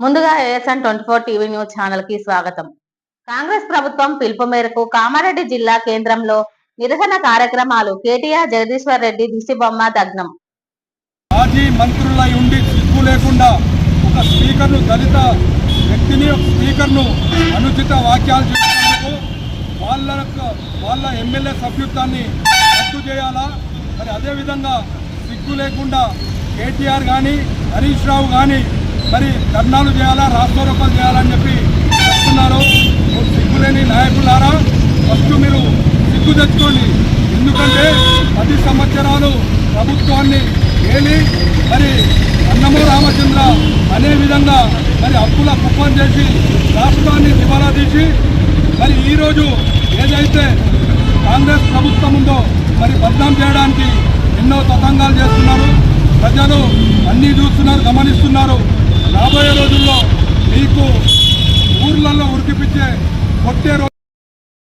ముందుగా ASN twenty four TV news ఛానల్కి స్వాగతం. కాంగ్రెస్ ప్రభుత్వం పిలుపు మేరకు కామారెడ్డి జిల్లా కేంద్రంలో నిరసన కార్యక్రమాలు కేటీఆర్ జగదీశ్వర్ రెడ్డి దిష్టిబొమ్మ దగ్నం మాజీ మంత్రులై ఉండి సిగ్గు లేకుండా ఒక స్పీకర్ను దళిత వ్యక్తిని ఒక స్పీకర్ను అనుచిత వాక్యాలు చేసినందుకు వాళ్ళకు వాళ్ళ ఎమ్మెల్యే సభ్యుత్వాన్ని చేయాలా? మరి అదేవిధంగా సిగ్గు లేకుండా కేటీఆర్ కానీ హరీష్ రావు కానీ మరి ధర్నాలు చేయాలా రాష్ట్రోపలు చేయాలని చెప్పి చెప్తున్నారు. సిగ్గులేని నాయకులారా ఫస్ట్ మీరు సిగ్గు తెచ్చుకోండి. ఎందుకంటే పది సంవత్సరాలు ప్రభుత్వాన్ని ఏలి మరి అన్నమో రామచంద్ర అనే విధంగా మరి అప్పుల కుప్పం చేసి రాష్ట్రాన్ని దివాలా తీసి మరి ఈరోజు ఏదైతే కాంగ్రెస్ ప్రభుత్వం ఉందో మరి బద్నాం చేయడానికి ఎన్నో తతంగాలు చేస్తున్నారు. ప్రజలు అన్నీ చూస్తున్నారు గమనిస్తున్నారు. రాబోయే రోజుల్లో మీకు ఊర్లలో ఉరికిపించే కొట్టే రోజు